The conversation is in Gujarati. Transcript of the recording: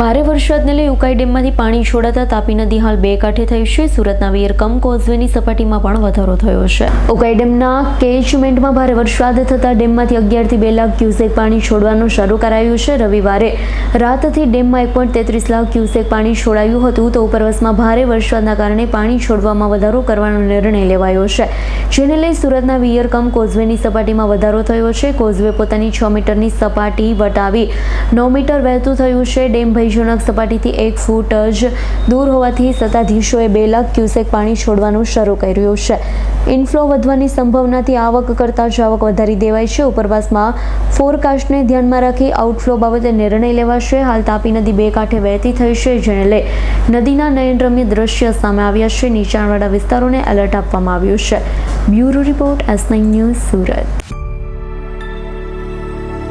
ભારે વરસાદને લઈ ઉકાઈ ડેમમાંથી પાણી છોડાતા તાપી નદી હાલ બે કાંઠે થઈ છે. સુરતના વિયરકમ કોઝવેની સપાટીમાં પણ વધારો થયો છે. ઉકાઈ ડેમના કેચમેન્ટમાં ભારે વરસાદ થતાં ડેમમાંથી અગિયારથી બે લાખ ક્યુસેક પાણી છોડવાનું શરૂ કરાયું છે. રવિવારે રાતથી ડેમમાં એક પોઈન્ટ તેત્રીસ લાખ ક્યુસેક પાણી છોડાયું હતું તો ઉપરવાસમાં ભારે વરસાદના કારણે પાણી છોડવામાં વધારો કરવાનો નિર્ણય લેવાયો છે. જેને લઈ સુરતના વિયરકમ કોઝવેની સપાટીમાં વધારો થયો છે. કોઝવે પોતાની છ મીટરની સપાટી વટાવી નવ મીટર વહેતું થયું છે. ડેમ ભયજનક સપાટીથી એક ફૂટ જ દૂર હોવાથી સત્તાધીશોએ બે લાખ ક્યુસેક પાણી છોડવાનું શરૂ કર્યું છે. ઇનફ્લો વધવાની સંભાવનાથી આવક કરતાં આવક વધારી દેવાય છે. ઉપરવાસમાં ફોરકાસ્ટને ધ્યાનમાં રાખી આઉટફ્લો બાબતે નિર્ણય લેવાશે. હાલ તાપી નદી બે કાંઠે વહેતી થઈ છે, જેને લઈ નદીના નયનરમ્ય દ્રશ્ય સામે આવ્યા છે. નીચાણવાળા વિસ્તારોને એલર્ટ આપવામાં આવ્યું છે. Bureau report S news Surat.